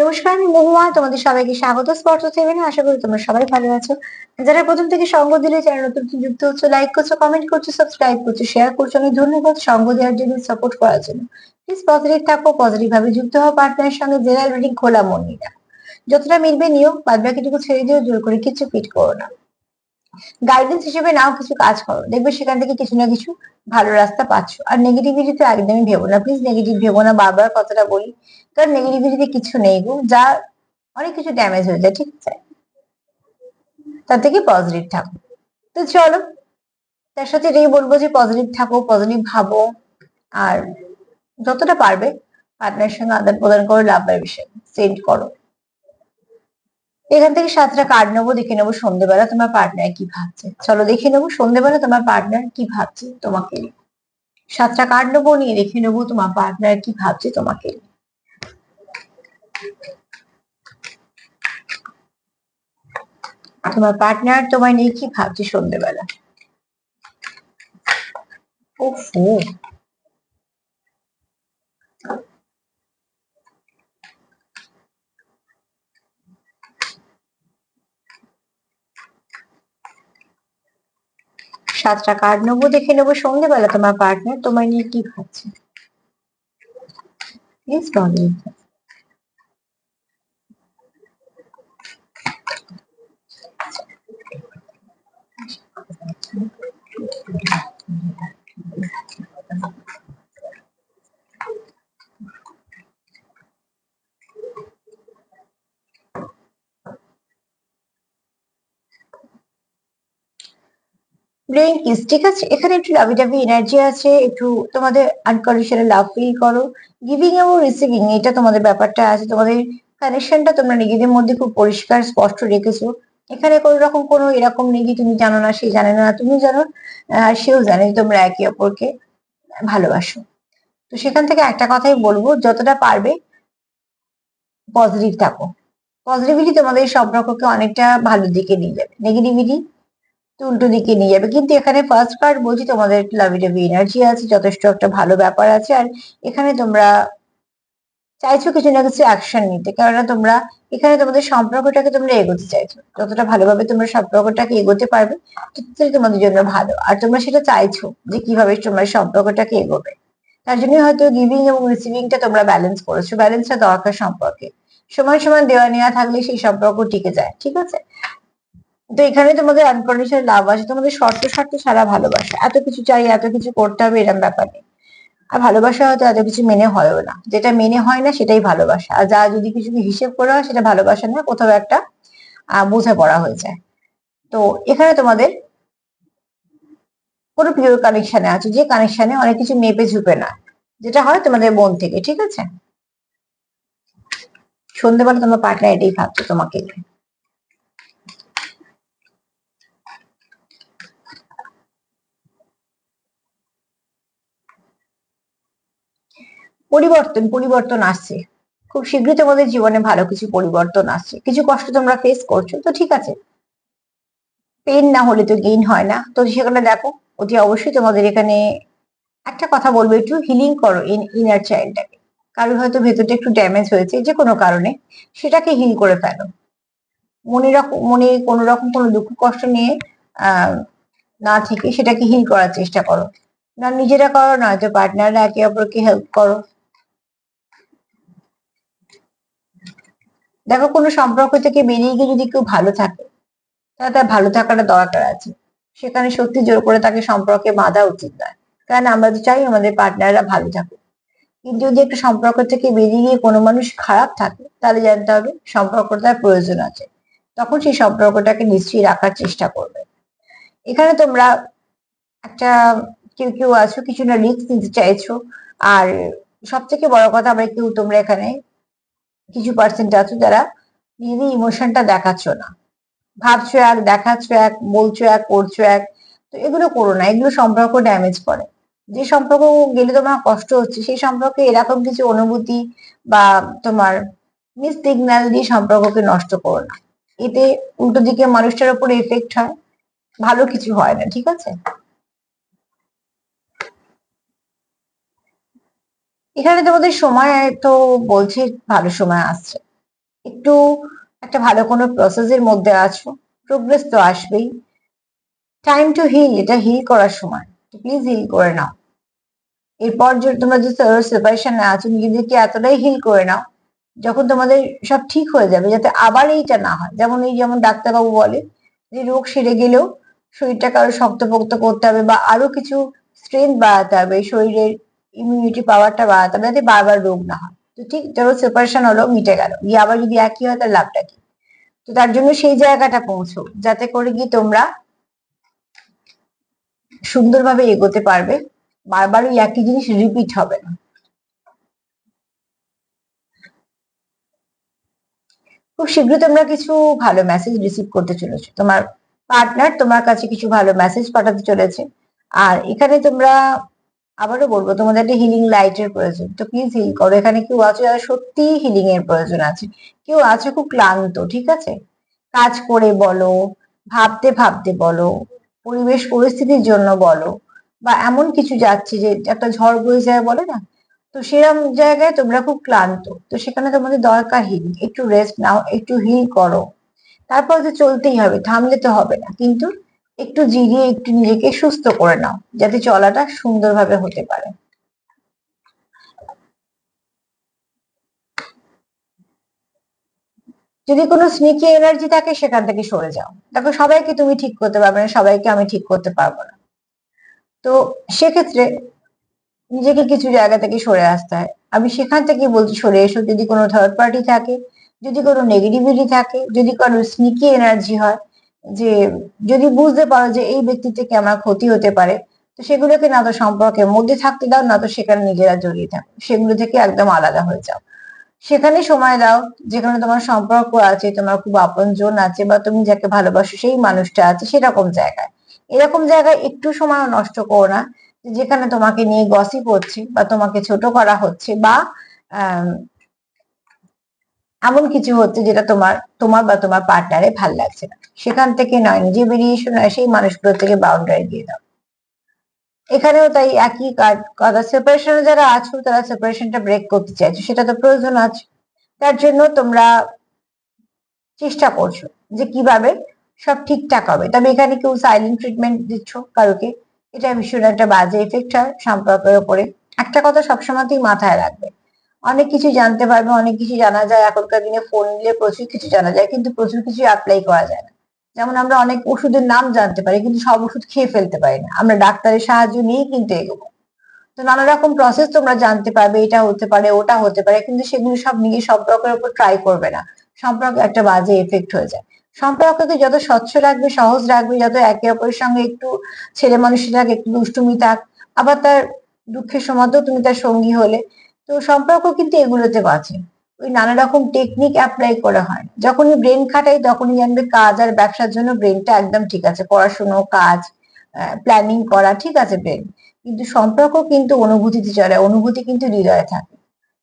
নমস্কার, আমি মহুয়া, তোমাদের সবাইকে স্বাগত স্পর্শ সেভেনে আশা করি তোমরা সবাই ভালো আছো। যারা প্রথম থেকে সঙ্গ দিলে, যারা নতুন যুক্ত হচ্ছে লাইক করছ কমেন্ট করছ সাবস্ক্রাইব করছ শেয়ার করছ অনেক ধন্যবাদ সঙ্গ দেওয়ার জন্য সাপোর্ট করার জন্য। প্লিজ পজিটিভ থাকো পজিটিভ ভাবে যুক্ত হওয়া পার্টনারের সঙ্গে জেনারেল রিডিং খোলা মন নিয়ে যতটা মিলবে নিয়োগ বাদ বাকিটুকু ছেড়ে দিয়েও জোর করে কিছু ফিট করো না। গাইডেন্স হিসেবে নাও কিছু কাজ করো। দেখবে সেখান থেকে কিছু না কিছু ভালো রাস্তা পাচ্ছ। আর নেগেটিভিটি তো একদমই ভেবো না। প্লিজ নেগেটিভ ভেবো না। বারবার কথাটা বলি। কারণ নেগেটিভিটিতে কিছু নেই গো। যা অনেক কিছু ড্যামেজ হয়ে যায়, ঠিক আছে? তার থেকে পজিটিভ থাকো। তো চলো, তার সাথে এটাই বলব যে পজিটিভ থাকো পজিটিভ ভাবো। আর যতটা পারবে পার্টনারের সঙ্গে আদান প্রদান করো, লাভের বিষয়। সেন্ড করো। এখান থেকে সাতটা কার্ড নেব, দেখে নেব সন্ধ্যেবেলা তোমার পার্টনার কি ভাবছে। চলো দেখে নেব সন্ধ্যেবেলা তোমার পার্টনার কি ভাবছে তোমাকে সাতটা কার্ড নেব, নিয়ে দেখে নেব তোমার পার্টনার কি ভাবছে তোমাকে তোমার পার্টনার তোমায় নিয়ে কি ভাবছে সন্ধ্যেবেলা ওফো। সাতটা কার্ড নেব দেখে নেব সন্ধ্যেবেলা তোমার পার্টনার তোমায় নিয়ে কি ভাবছে? প্লিজ বলেন ব্রেইন কিস ঠিক আছে? এখানে একটু লাভি টাভি এনার্জি আছে, একটু তোমাদের আনকন্ডিশনাল লাভ ফিল করো। গিভিং এবং রিসিভিং এটা তোমাদের ব্যাপারটা আছে। তোমাদের কানেকশনটা তোমরা নিজেদের মধ্যে খুব পরিষ্কার, স্পষ্ট রেখেছো। এখানে কোনো রকম কোনো এরকম নেই তুমি জানো না, সে জানে না, তুমি জানো, আর সেও জানে যে তোমরা একে অপরকে ভালোবাসো। তো সেখান থেকে একটা কথাই বলব, যতটা পারবে পজিটিভ থাকো। পজিটিভিটি তোমাদের সম্পর্ককে অনেকটা ভালো দিকে নিয়ে যাবে। নেগেটিভিটি উল্টো দিকে নিয়ে যাবে। কিন্তু এখানে ফার্স্ট কার্ড বলছি, তোমাদের লাভি এনার্জি আছে, যথেষ্ট একটা ভালো ব্যাপার আছে। আর এখানে তোমরা চাইছো কিছু না কিছু অ্যাকশন নিতে, কেননা তোমরা এখানে তোমাদের সম্পর্কটাকে তোমরা এগোতে চাইছো। যতটা ভালোভাবে তোমরা সম্পর্কটাকে এগোতে পারবে, ততটাই তোমাদের জন্য ভালো। আর তোমরা সেটা চাইছো যে কীভাবে তোমরা সম্পর্কটাকে এগোবে। তার জন্য হয়তো গিভিং এবং রিসিভিংটা তোমরা ব্যালেন্স করেছ। ব্যালেন্সটা দরকার সম্পর্কে। সময় সময় দেওয়া নেওয়া থাকলে সেই সম্পর্ক টিকে যায়, ঠিক আছে? তো এখানে তোমাদের আনকন্ডিশনাল লাভ আছে, তোমাদের শর্ত শর্ত ছাড়া ভালোবাসা। এত কিছু চাই, এত কিছু করতে হবে এরকম ব্যাপার নেই। আর ভালোবাসা হয়তো এত কিছু মেনে হয়ও না। যেটা মেনে হয় না, সেটাই ভালোবাসা। আর যা যদি কিছু হিসেব করা হয়, সেটা ভালোবাসা না, কোথাও একটা বোঝা পড়া হয়ে যায়। তো এখানে তোমাদের কোনো পিওর কানেকশনে আছে, যে কানেকশনে অনেক কিছু মেপে ঝুপে না। যেটা হয় তোমাদের মন থেকে, ঠিক আছে? সন্ধ্যেবেলা তোমার পার্টনার এটাই ভাবছ তোমাকে। পরিবর্তন পরিবর্তন আসছে। খুব শীঘ্রই তোমাদের জীবনে ভালো কিছু পরিবর্তন আসছে। কিছু কষ্ট তোমরা ফেস করছ, তো ঠিক আছে। পেন না হলে তো গেইন হয় না। তো সেখানে দেখো, অতি অবশ্যই তোমাদের এখানে একটা কথা বলব, একটু হিলিং করো ইনার চাইল্ডটাকে কারোর হয়তো ভেতরটা একটু ড্যামেজ হয়েছে, যে কোনো কারণে, সেটাকে হিল করে ফেলো। মনে রকম মনে কোনো রকম কোনো দুঃখ, কষ্ট নিয়ে না থেকে সেটাকে হিল করার চেষ্টা করো। না নিজেরা করো, নয়তো পার্টনাররা একে অপরকে হেল্প করো। দেখো, কোনো সম্পর্ক থেকে বেরিয়ে গিয়ে যদি কেউ ভালো থাকে, তাহলে তার ভালো থাকাটা দরকার আছে। সেখানে সত্যি জোর করে তাকে সম্পর্কে বাঁধা উচিত নয়। কারণ আমরা তো চাই আমাদের পার্টনাররা ভালো থাকুক। কিন্তু যদি একটা সম্পর্ক থেকে বেরিয়ে গিয়ে কোনো মানুষ খারাপ থাকে, তাহলে জানতে হবে সম্পর্কটার প্রয়োজন আছে। তখন সেই সম্পর্কটাকে নিশ্চয়ই রাখার চেষ্টা করবে। এখানে তোমরা একটা, কেউ কেউ আছো, কিছু না রিস্ক নিতে চাইছো। আর সব থেকে বড় কথা আমরা কেউ তোমরা এখানে কিছু পার্সেন্ট আছো যারা নিজেদের ইমোশনটা দেখাচ্ছ না। ভাবছ এক, দেখাচ্ছ এক, বলছো এক, করছ এক, তো এগুলো করো না, এগুলো সম্পর্ক ড্যামেজ করে। যে সম্পর্ক গেলে তোমার কষ্ট হচ্ছে, সেই সম্পর্কে এরকম কিছু অনুভূতি বা তোমার মিস সিগন্যাল দিয়ে সম্পর্ককে নষ্ট করো না। এতে উল্টো দিকে মানুষটার উপরে এফেক্ট হয়, ভালো কিছু হয় না, ঠিক আছে? এখানে তোমাদের সময় তো বলছে, ভালো সময় আসছে। একটু একটা ভালো কোনো প্রসেসের মধ্যে আছো প্রোগ্রেস তো আসবেই। টাইম টু হিল এটা হিল করার সময়। প্লিজ হিল করে নাও। এরপর যে তোমরা যে সেপারেশনে আছো, নিজেদেরকে এতটাই হিল করে নাও, যখন তোমাদের সব ঠিক হয়ে যাবে, যাতে আবার এইটা না হয়। যেমন এই যেমন ডাক্তারবাবু বলে, যে রোগ সেরে গেলেও শরীরটাকে আরও শক্তপোক্ত করতে হবে বা আরও কিছু স্ট্রেংথ বাড়াতে হবে শরীরের ইমিউনিটি পাওয়ারটা বাড়াতে হবে, যাতে বারবার রোগ না হয়। তো ঠিক ধরো সেপারেশন হলো, মিটে গেল, গিয়ে আবার যদি একই হয় তার লাভটা কি? তো তার জন্য সেই জায়গাটা পৌঁছো, যাতে করে গিয়ে তোমরা সুন্দরভাবে এগোতে পারবে, বারবার ওই একই জিনিস রিপিট হবে না। খুব শীঘ্রই তোমরা কিছু ভালো মেসেজ রিসিভ করতে চলেছো। তোমার পার্টনার তোমার কাছে কিছু ভালো মেসেজ পাঠাতে চলেছে। আর এখানে তোমরা আবারও বলব, তোমাদের একটা হিলিং লাইটের প্রয়োজন। তো প্লিজ হিল করো। এখানে কেউ আছে যারা সত্যি হিলিং এর প্রয়োজন আছে। কেউ আছে খুব ক্লান্ত, ঠিক আছে? কাজ করে বলো, ভাবতে ভাবতে বলো, পরিবেশ পরিস্থিতির জন্য বলো, বা এমন কিছু যাচ্ছে যে একটা ঝড় বয়ে যায় বলে না? তো সেরকম জায়গায় তোমরা খুব ক্লান্ত। তো সেখানে তোমাদের দরকার হিলিং একটু রেস্ট নাও, একটু হিল করো। তারপর তো চলতেই হবে, থামলে তো হবে না। কিন্তু একটু জিরিয়ে, একটু নিজেকে সুস্থ করে নাও, যাতে চলাটা সুন্দরভাবে হতে পারে। যদি কোনো স্নিকি এনার্জি থাকে, সেখান থেকে সরে যাও। দেখো, সবাইকে তুমি ঠিক করতে পারবে না, সবাইকে আমি ঠিক করতে পারব না। তো সেক্ষেত্রে নিজেকে কিছু জায়গা থেকে সরে আসতে হয়। আমি সেখান থেকে বলছি, সরে এসো। যদি কোনো থার্ড পার্টি থাকে, যদি কোনো নেগেটিভিটি থাকে, যদি কোনো স্নিকি এনার্জি হয় যে যদি বুঝতে পারো যে এই ব্যক্তি থেকে আমার ক্ষতি হতে পারে, তো সেগুলোকে না তো সম্পর্কের মধ্যে থাকতে দাও, না তো সেখানে নিজেরা জড়িয়ে থাকো, সেগুলো থেকে একদম আলাদা হয়ে যাও। সেখানে সময় দাও, যেখানে তোমার সম্পর্ক আছে, তোমার খুব আপন জন আছে বা তুমি যাকে ভালোবাসো সেই মানুষটা আছে সেরকম জায়গায়। এরকম জায়গায় একটু সময় নষ্ট করো না, যেখানে তোমাকে নিয়ে গসিপ হচ্ছে বা তোমাকে ছোট করা হচ্ছে বা এমন কিছু হচ্ছে যেটা তোমার তোমার বা তোমার পার্টনারে ভালো লাগছে না। সেখান থেকে নয়, নিজে বেরিয়ে এসো নয় সেই মানুষগুলো থেকে বাউন্ডারি দিয়ে দাও। এখানেও তাই একই কথা সেপারেশনে যারা আছো, তারা সেপারেশনটা ব্রেক করতে চাইছো, সেটা তো প্রয়োজন আছে। তার জন্য তোমরা চেষ্টা করছ যে কীভাবে সব ঠিকঠাক হবে। তবে এখানে কেউ সাইলেন্ট ট্রিটমেন্ট দিচ্ছ কারোকে এটা ভীষণ একটা বাজে এফেক্ট হয় সম্পর্কের ওপরে একটা কথা সবসময়তেই মাথায় রাখবে। অনেক কিছু জানতে পারবে, অনেক কিছু জানা যায়। এখনকার দিনে ফোন নিলে প্রচুর কিছু জানা যায়, কিন্তু প্রচুর কিছু অ্যাপ্লাই করা যায় না। যেমন আমরা অনেক ওষুধের নাম জানতে পারি, কিন্তু সব ওষুধ খেয়ে ফেলতে পারি না। আমরা ডাক্তারের সাহায্য নিয়েই কিন্তু এগোবো। তো নানা রকম প্রসেস তোমরা জানতে পারবে, এটা হতে পারে, ওটা হতে পারে, কিন্তু সেগুলো সব নিজের সম্পর্কের উপর ট্রাই করবে না। সম্পর্ক একটা বাজে এফেক্ট হয়ে যায়। সম্পর্ককে যত স্বচ্ছ রাখবে, সহজ রাখবে, যত একে অপরের সঙ্গে একটু ছেলে মানুষের থাক একটু দুষ্টুমি থাক, আবার তার দুঃখের সময়তেও তুমি তার সঙ্গী হলে। তো সম্পর্ক কিন্তু এগুলোতে বাঁচে। ওই নানা রকম টেকনিক অ্যাপ্লাই করা হয়। যখনই ব্রেন খাটাই, তখনই জানবে কাজ আর ব্যবসার জন্য ব্রেনটা একদম ঠিক আছে। পড়াশুনো, কাজ প্ল্যানিং করা ঠিক আছে ব্রেন কিন্তু সম্পর্ক কিন্তু অনুভূতিতে চলে, অনুভূতি কিন্তু হৃদয়ে থাকে।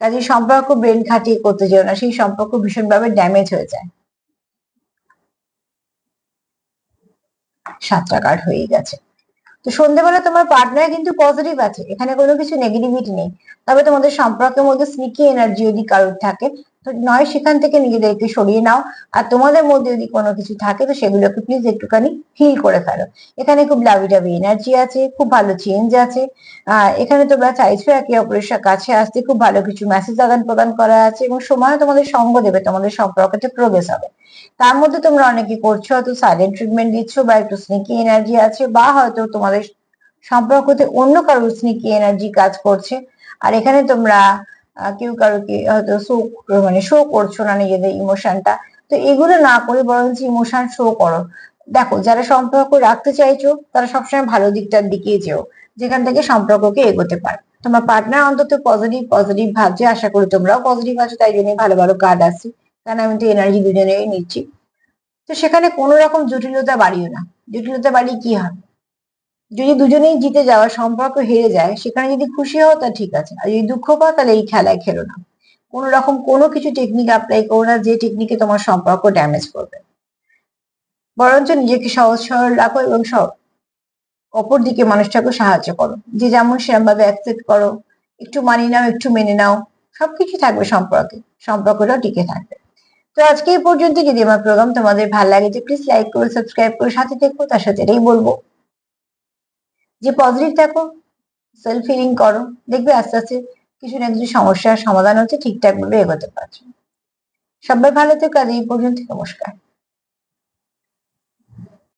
কাজে সম্পর্ক ব্রেন খাটিয়ে করতে যেও না, সেই সম্পর্ক ভীষণভাবে ড্যামেজ হয়ে যায়। সাতটা কার্ড হয়ে গেছে। তো সন্ধ্যেবেলা তোমার পার্টনার কিন্তু পজিটিভ আছে, এখানে কোনো কিছু নেগেটিভিটি নেই। তবে তোমাদের সম্পর্কের মধ্যে স্নিকি এনার্জি যদি কারোর থাকে নয়, সেখান থেকে নিজেদেরকে সরিয়ে নাও। আর তোমাদের মধ্যে যদি কোনো কিছু থাকে, তো সেগুলোকে প্লিজ একটুখানি হিল করে ফেলো। এখানে খুব লাভি ডাবি এনার্জি আছে, খুব ভালো চেঞ্জ আছে। এখানে তোমরা চাইছো একে অপরের কাছে আসতে খুব ভালো কিছু মেসেজ আদান প্রদান করা আছে এবং সময় তোমাদের সঙ্গ দেবে, তোমাদের সম্পর্কতে প্রবেশ হবে। তার মধ্যে তোমরা অনেকে করছ, হয়তো সাইলেন্ট ট্রিটমেন্ট দিচ্ছ বা একটু স্নিকি এনার্জি আছে বা হয়তো তোমাদের সম্পর্কতে অন্য কারোর স্নিকি এনার্জি কাজ করছে। আর এখানে তোমরা কেউ কারোকে হয়তো শো মানে শো করছ না নিজেদের ইমোশনটা তো এগুলো না করে বরঞ্চ ইমোশন শো করো। দেখো, যারা সম্পর্ক রাখতে চাইছো, তারা সবসময় ভালো দিকটার দিকে যেও। যেখান থেকে সম্পর্ককে এগোতে পারে। তোমার পার্টনার অন্তত পজিটিভ পজিটিভ ভাবছে, আশা করি তোমরাও পজিটিভ আছো, তাই জন্যই ভালো ভালো কার্ড আসছে। কারণ আমি তো এনার্জি দুজনেই নিচ্ছি। তো সেখানে কোনো রকম জটিলতা বাড়িও না। জটিলতা বাড়িয়ে কি হবে? যদি দুজনেই জিতে যাওয়া সম্পর্ক হেরে যায়, সেখানে যদি খুশি হও তা ঠিক আছে। আর যদি দুঃখ পাও তাহলে এই খেলায় খেলো না। কোন রকম কোনো কিছু টেকনিক অ্যাপ্লাই করো না যে টেকনিকে তোমার সম্পর্ক ড্যামেজ করবে। বরঞ্চ নিজেকে সহজ সরল রাখো এবং সব অপর দিকে মানুষটাকে সাহায্য করো। যে যেমন সেরকম ভাবে অ্যাকসেপ্ট করো, একটু মানিয়ে নাও, একটু মেনে নাও, সবকিছু থাকবে সম্পর্কে, সম্পর্কটাও টিকে থাকবে। তো আজকে এই পর্যন্ত যদি আমার প্রোগ্রাম তোমাদের ভালো লাগে যে প্লিজ লাইক করো সাবস্ক্রাইব করো, সাথে দেখো তার সাথে এটাই বলব। যে পজিটিভ থাকো সেলফ হিলিং করো, দেখবে আস্তে আস্তে কিছু না কিছু সমস্যার সমাধান হচ্ছে ঠিকঠাক ভাবে এগোতে পারছ। সবাই ভালো থেকো, আজ এই পর্যন্ত নমস্কার।